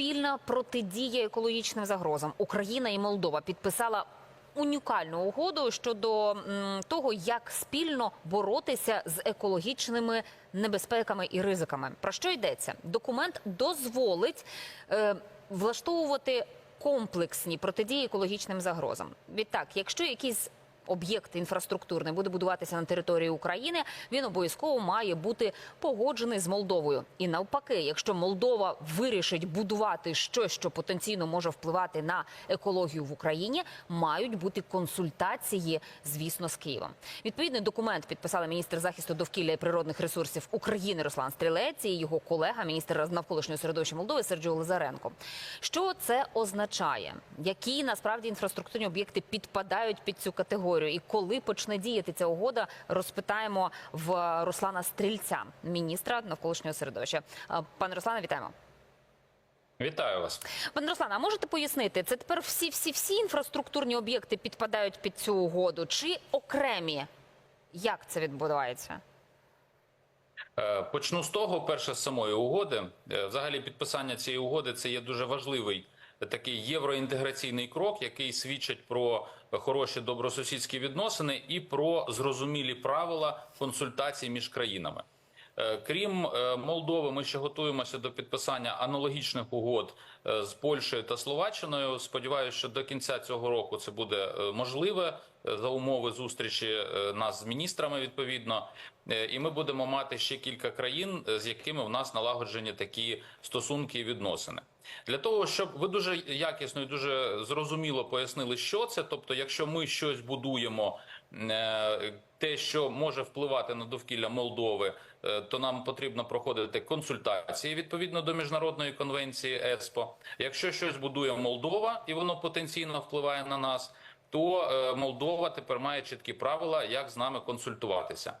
спільна протидія екологічним загрозам. Україна і Молдова підписала унікальну угоду щодо того, як спільно боротися з екологічними небезпеками і ризиками. Про що йдеться? Документ дозволить е, влаштовувати комплексні протидії екологічним загрозам. Відтак, якщо якийсь об'єкт інфраструктурний буде будуватися на території України, він обов'язково має бути погоджений з Молдовою. І навпаки, якщо Молдова вирішить будувати щось, що потенційно може впливати на екологію в Україні, мають бути консультації, звісно, з Києвом. Відповідний документ підписали міністр захисту довкілля і природних ресурсів України Руслан Стрілець і його колега, міністр навколишнього середовища Молдови Серджіо Лазаренко. Що це означає? Які насправді інфраструктурні об'єкти підпадають під цю категорію? І коли почне діяти ця угода, розпитаємо в Руслана Стрільця, міністра навколишнього середовища. Пане Руслане, вітаємо. Вітаю вас. Пане Руслане, а можете пояснити, це тепер всі всі всі інфраструктурні об'єкти підпадають під цю угоду, чи окремі? Як це відбувається? Е, Почну з того, перше з самої угоди. Е, Взагалі, підписання цієї угоди це є дуже важливий такий євроінтеграційний крок, який свідчить про хороші добросусідські відносини і про зрозумілі правила консультацій між країнами. Е, Крім е, Молдови, ми ще готуємося до підписання аналогічних угод е, з Польщею та Словаччиною. Сподіваюся, що до кінця цього року це буде можливе за умови зустрічі нас з міністрами відповідно. І ми будемо мати ще кілька країн, з якими в нас налагоджені такі стосунки і відносини. Для того щоб ви дуже якісно і дуже зрозуміло пояснили, що це. Тобто, якщо ми щось будуємо, те, що може впливати на довкілля Молдови, то нам потрібно проходити консультації відповідно до міжнародної конвенції ЕСПО. Якщо щось будує Молдова і воно потенційно впливає на нас, то е, Молдова тепер має чіткі правила, як з нами консультуватися.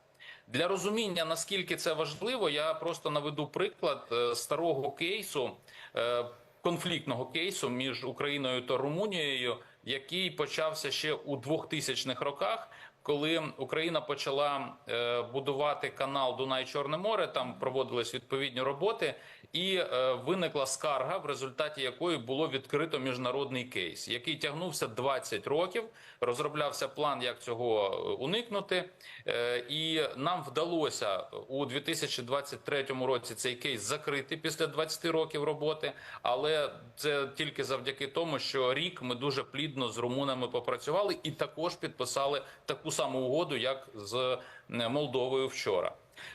Для розуміння наскільки це важливо, я просто наведу приклад е, старого кейсу, е, конфліктного кейсу між Україною та Румунією, який почався ще у 2000-х роках. Коли Україна почала е, будувати канал Дунай Чорне море, там проводились відповідні роботи, і е, виникла скарга, в результаті якої було відкрито міжнародний кейс, який тягнувся 20 років. Розроблявся план, як цього е, уникнути, е, і нам вдалося у 2023 році цей кейс закрити після 20 років роботи. Але це тільки завдяки тому, що рік ми дуже плідно з румунами попрацювали і також підписали таку саму угоду, як з Молдовою вчора.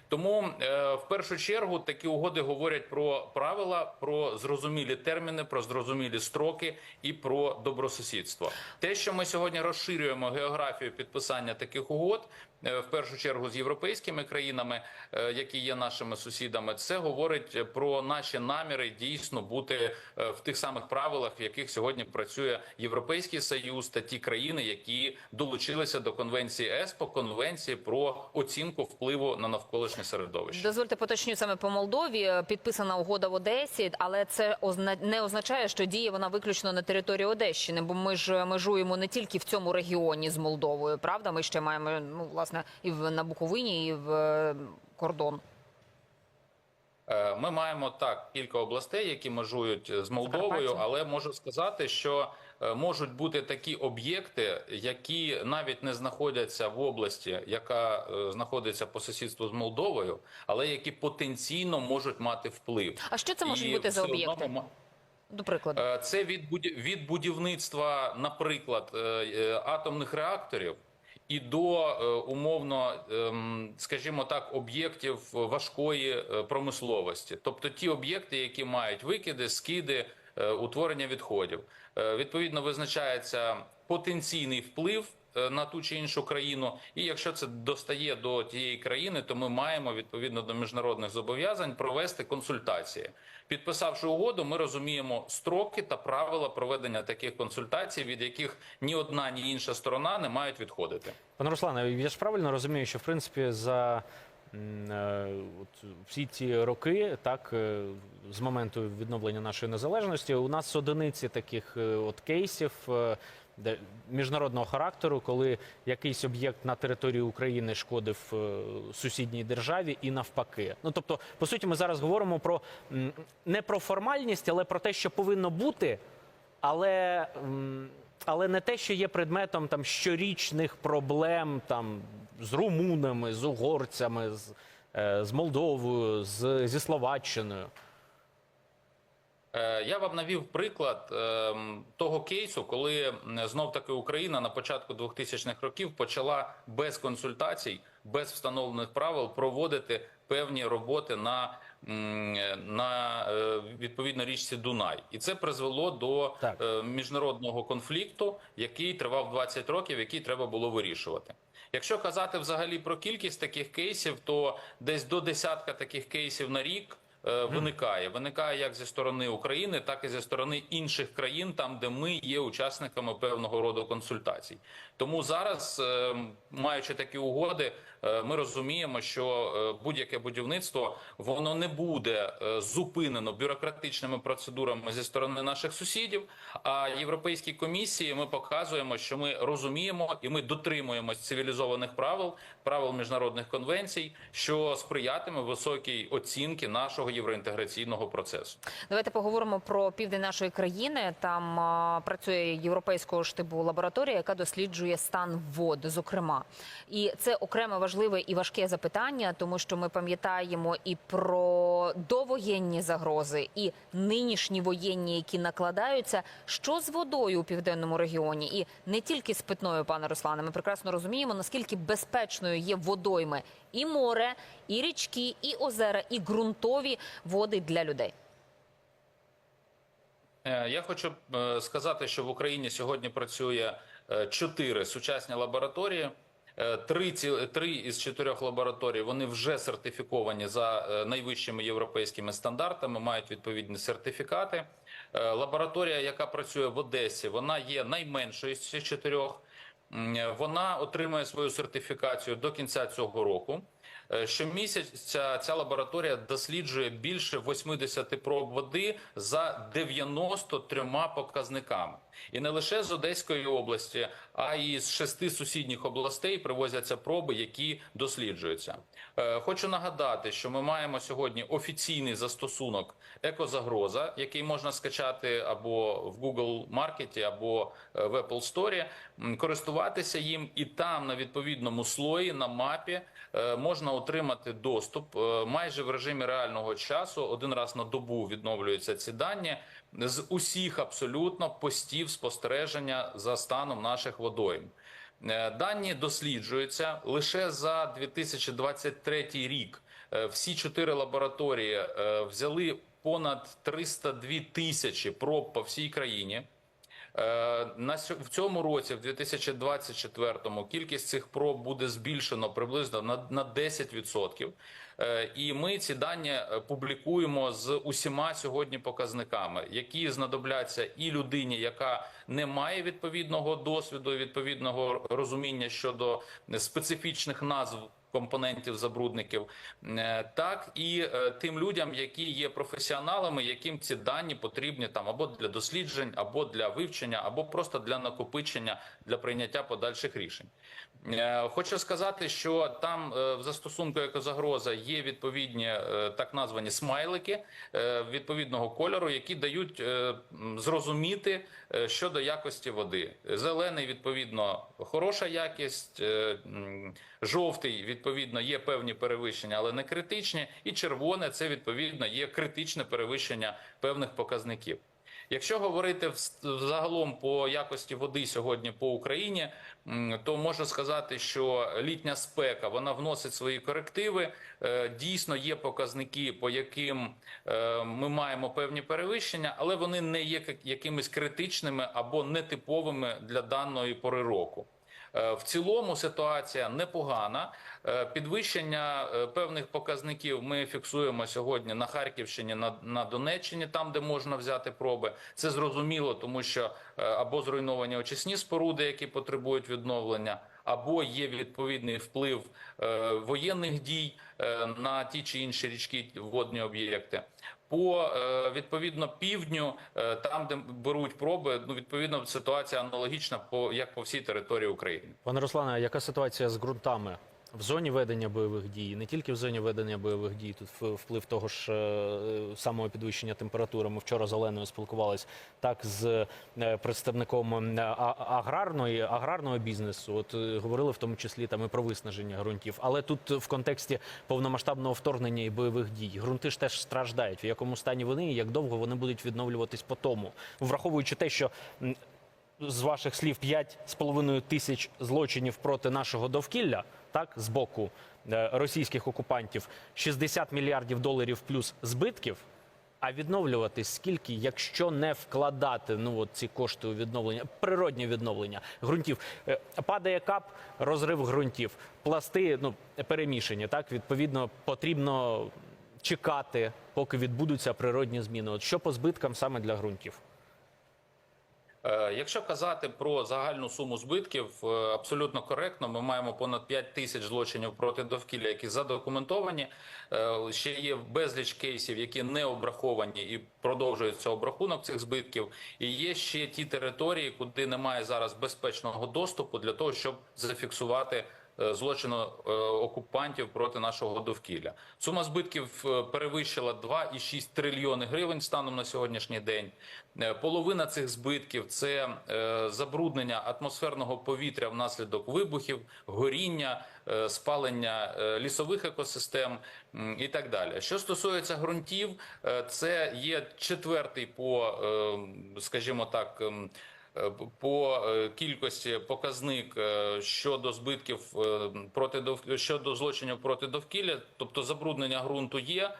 Тому е, в першу чергу такі угоди говорять про правила, про зрозумілі терміни, про зрозумілі строки і про добросусідство. Те, що ми сьогодні розширюємо географію підписання таких угод, в першу чергу з європейськими країнами, е, які є нашими сусідами, це говорить про наші наміри дійсно бути е, в тих самих правилах, в яких сьогодні працює Європейський Союз та ті країни, які долучилися до конвенції ЕСПО, конвенції про оцінку впливу на навколишнє середовище. Дозвольте поточню саме по Молдові. Підписана угода в Одесі, але це не означає, що діє вона виключно на території Одещини, бо ми ж межуємо не тільки в цьому регіоні з Молдовою. Правда, ми ще маємо ну власне і в на Буковині, і в кордон. Е, Ми маємо так кілька областей, які межують з Молдовою, але можу сказати, що е, можуть бути такі об'єкти, які навіть не знаходяться в області, яка е, знаходиться по сусідству з Молдовою, але які потенційно можуть мати вплив. А що це можуть І бути за об'єкти? До прикладу, Це від від будівництва, наприклад, атомних реакторів. І до е, умовно, ем, скажімо так, об'єктів важкої е, промисловості, тобто ті об'єкти, які мають викиди, скиди, е, утворення відходів, відповідно визначається потенційний вплив на ту чи іншу країну. І якщо це достає до тієї країни, то ми маємо відповідно до міжнародних зобов'язань провести консультації. Підписавши угоду, ми розуміємо строки та правила проведення таких консультацій, від яких ні одна, ні інша сторона не мають відходити. Пане Руслане, я ж правильно розумію, що в принципі за е, всі ці роки, так е, з моменту відновлення нашої незалежності, у нас одиниці таких е, от кейсів, е, міжнародного характеру, коли якийсь об'єкт на території України шкодив е, сусідній державі і навпаки. Ну тобто, по суті, ми зараз говоримо про не про формальність, але про те, що повинно бути, але. Але не те, що є предметом там щорічних проблем там з румунами, з угорцями, з, е, з Молдовою, з, зі Словаччиною. Е, Я вам навів приклад ем, того кейсу, коли знов таки Україна на початку 2000-х років почала без консультацій, без встановлених правил проводити певні роботи на, на е, відповідно річці Дунай, і це призвело до Так. е, міжнародного конфлікту, який тривав 20 років, який треба було вирішувати. Якщо казати взагалі про кількість таких кейсів, то десь до десятка таких кейсів на рік виникає. Виникає як зі сторони України, так і зі сторони інших країн, там де ми є учасниками певного роду консультацій. Тому зараз, е, маючи такі угоди, е, ми розуміємо, що е, будь-яке будівництво воно не буде е, зупинено бюрократичними процедурами зі сторони наших сусідів. А європейській комісії ми показуємо, що ми розуміємо і ми дотримуємось цивілізованих правил, правил міжнародних конвенцій, що сприятиме високій оцінці нашого євроінтеграційного процесу. Давайте поговоримо про південь нашої країни. Там працює європейського штибу лабораторія, яка досліджує стан вод, зокрема. І це окреме важливе і важке запитання, тому що ми пам'ятаємо і про довоєнні загрози, і нинішні воєнні, які накладаються. Що з водою у південному регіоні, і не тільки з питною, пане Руслане. Ми прекрасно розуміємо, наскільки безпечною є водойми і море, і річки, і озера, і ґрунтові води для людей. Е, Я хочу е, сказати, що в Україні сьогодні працює е, чотири сучасні лабораторії. Е, Три, три із чотирьох лабораторій вони вже сертифіковані за е, найвищими європейськими стандартами, мають відповідні сертифікати. Е, Лабораторія, яка працює в Одесі, вона є найменшою з цих чотирьох. Вона отримує свою сертифікацію до кінця цього року. Щомісяця ця лабораторія досліджує більше 80 проб води за 93 показниками. І не лише з Одеської області, а й з шести сусідніх областей привозяться проби, які досліджуються. Е, Хочу нагадати, що ми маємо сьогодні офіційний застосунок екозагроза, який можна скачати або в Google Маркеті, або е, в Apple Store, користуватися їм, і там на відповідному слої на мапі е, можна отримати доступ майже в режимі реального часу. Один раз на добу відновлюються ці дані з усіх абсолютно постів спостереження за станом наших водойм. Е, Дані досліджуються лише за 2023 рік. Е, Всі чотири лабораторії е, взяли понад 302 тисячі проб по всій країні. Е, На в цьому році, в 2024-му, кількість цих проб буде збільшено приблизно на, на 10%. Е, І ми ці дані е, публікуємо з усіма сьогодні показниками, які знадобляться і людині, яка не має відповідного досвіду, відповідного розуміння щодо специфічних назв компонентів забрудників, е, так і е, тим людям, які є професіоналами, яким ці дані потрібні там або для досліджень, або для вивчення, або просто для накопичення для прийняття подальших рішень. Е, Хочу сказати, що там е, в застосунку екозагроза є відповідні е, так названі смайлики відповідного кольору, які дають зрозуміти щодо якості води. Зелений відповідно хороша якість, жовтий відповідно є певні перевищення, але не критичні. І червоне це відповідно є критичне перевищення певних показників. Якщо говорити взагалом загалом по якості води сьогодні по Україні, то можу сказати, що літня спека вона вносить свої корективи. Е, Дійсно є показники, по яким е, ми маємо певні перевищення, але вони не є як- якимись критичними або нетиповими для даної пори року. Е, В цілому ситуація непогана. Е, Підвищення е, певних показників ми фіксуємо сьогодні на Харківщині, на, Донеччині, там де можна взяти проби. Це зрозуміло, тому що або зруйновані очисні споруди, які потребують відновлення, або є відповідний вплив воєнних дій на ті чи інші річки водні об'єкти. По е, відповідно півдню, е, там де беруть проби, ну відповідно ситуація аналогічна по як по всій території України. Пане Руслане, яка ситуація з ґрунтами в зоні ведення бойових дій? Не тільки в зоні ведення бойових дій, тут вплив того ж е, самого підвищення температури. Ми вчора з Оленою спілкувалися так з е, представником е, аграрної аграрного бізнесу. От говорили в тому числі там і про виснаження ґрунтів. Але тут в контексті повномасштабного вторгнення і бойових дій ґрунти ж теж страждають. В якому стані вони і як довго вони будуть відновлюватись по тому, враховуючи те, що. з ваших слів 5,5 тисяч злочинів проти нашого довкілля, так з боку е, російських окупантів, 60 мільярдів доларів плюс збитків. А відновлюватись скільки, якщо не вкладати ну от ці кошти у відновлення, природнє відновлення ґрунтів, Е, падає кап, розрив ґрунтів, пласти ну перемішані. Так відповідно потрібно чекати, поки відбудуться природні зміни. От що по збиткам саме для ґрунтів? Е, Якщо казати про загальну суму збитків, е, абсолютно коректно. Ми маємо понад 5 тисяч злочинів проти довкілля, які задокументовані. Е, Ще є безліч кейсів, які не обраховані і продовжується обрахунок цих збитків. І є ще ті території, куди немає зараз безпечного доступу для того, щоб зафіксувати. Е, Злочину е, окупантів проти нашого довкілля сума збитків е, перевищила 2,6 трильйони гривень станом на сьогоднішній день. Половина цих збитків це забруднення атмосферного повітря внаслідок вибухів, горіння, спалення лісових екосистем і так далі. Що стосується ґрунтів, це є четвертий по, скажімо так. Е, По е, кількості показник е, щодо збитків проти дов- щодо злочинів проти довкілля, тобто забруднення ґрунту є.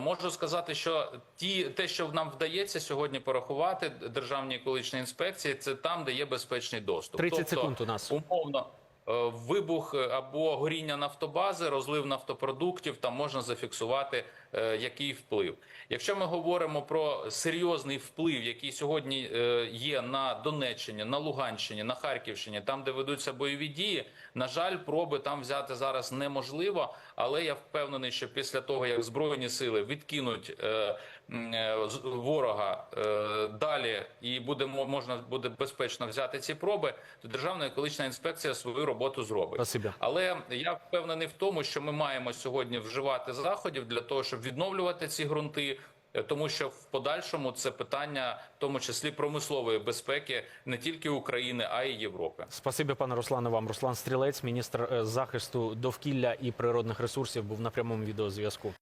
Можу сказати, що ті те, що нам вдається сьогодні порахувати державній екологічній інспекції, це там, де є безпечний доступ. 30 тобто, секунд у нас. умовно. Е, Вибух е, або горіння нафтобази, розлив нафтопродуктів, там можна зафіксувати е, який вплив. Якщо ми говоримо про серйозний вплив, який сьогодні є на Донеччині, на Луганщині, на Харківщині, там де ведуться бойові дії, на жаль, проби там взяти зараз неможливо. Але я впевнений, що після того як збройні сили відкинуть е, е, ворога е, далі, і буде можна буде безпечно взяти ці проби, то Державна екологічна інспекція свою роботу зробить. Спасибі. Але я впевнений в тому, що ми маємо сьогодні вживати заходів для того, щоб відновлювати ці ґрунти. Е, Тому що в подальшому це питання, в тому числі промислової безпеки, не тільки України, а й Європи. Спасибі, пане Руслане. Вам Руслан Стрілець, міністр е, захисту довкілля і природних ресурсів, був на прямому відеозв'язку.